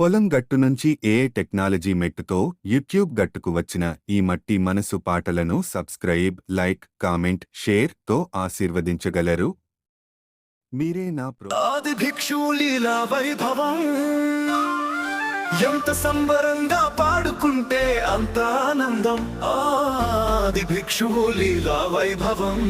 పొలం గట్టు నుంచి ఏ టెక్నాలజీ మెట్టుతో యూట్యూబ్ గట్టుకు వచ్చిన ఈ మట్టి మనసు పాటలను సబ్స్క్రైబ్ లైక్ కామెంట్ షేర్తో ఆశీర్వదించగలరు. మీరే నా ప్రో ఆది భిక్షులీలా వైభవం. ఎంత సంబరంగా పాడుకుంటే అంత ఆనందం. ఆది భిక్షులీలా వైభవం.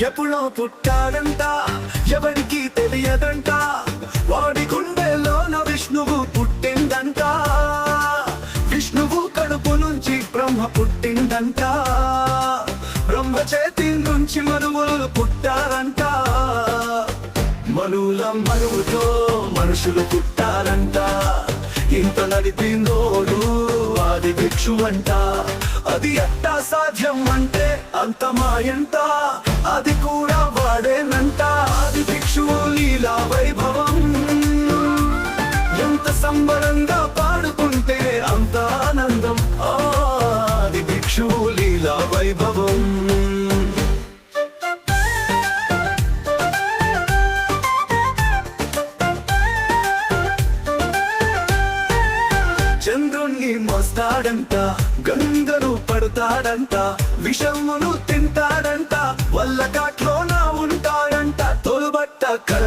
ఎప్పుడో పుట్టాడంట ఎవరికి తెలియదంట. వాడి గుండెలోన విష్ణువు పుట్టిందంట. విష్ణువు కడుపు నుంచి బ్రహ్మ పుట్టిందంట. బ్రహ్మ చేతి నుంచి మనువులు పుట్టారంట. మనువుల మనువుతో మనుషులు పుట్టారంట. ఇంత నడిపిందోడు ఆది భిక్షు అంట అది ఎట్టా సాధ్యం అంటే అంత ఎంత అది కూడా వాడేనంట. ఆది భిక్షువు లీలా వైభవం. ఎంత సంబరంగా పాడుకుంటే అంత ఆనందం. ఆది భిక్షువు లీలా వైభవం. చంద్రుణ్ణి మోస్తాడంట గంగను పడతాడంట విషమును తింటాడంట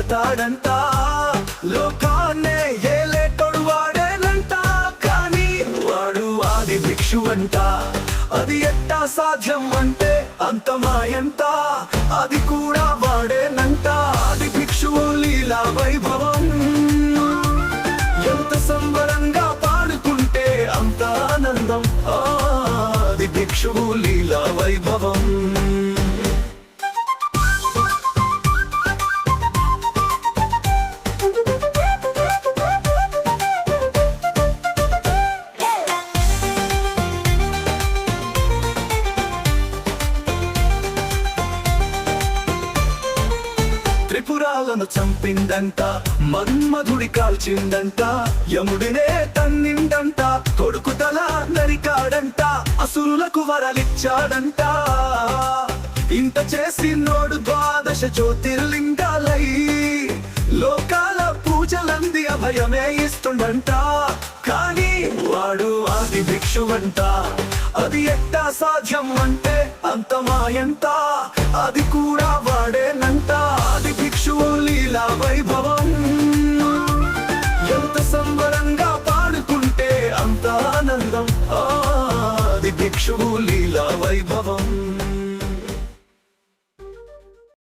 కడతాడంట లోకాన్నే ఏలేటోడు వాడేనంట. కానీ వాడు ఆది భిక్షు అంట అది ఎట్టా సాధ్యం అంటే అంత మాయంట అది కూడా వాడేనంట. ఆది భిక్షువు లీలా వైభవం. ఎంత సంబరంగా పాడుకుంటే అంత ఆనందం. ఆది భిక్షువు లీలా వైభవం. త్రిపురాలను చంపిందంట మన్మధుడి కాల్చిందంట యముడినే తన్నిందంట కొడుకు తల నరికాడంట అసురులకు వరలిచ్చాడంట. ఇంత చేసి నోడు ద్వాదశ జ్యోతిర్లింగాలై లోకాల పూజలంది అభయమే ఇస్తుండంట. కానీ వాడు ఆది భిక్షువంట. అది ఎట్టా సాధ్యం అంటే అంత మాయంత. అది కూడా వాడేనంట. ఆది వైభవం. ఎంత సంబరంగా పాడుకుంటే అంత ఆనందం. ఆది భిక్షువు లీలా వైభవం.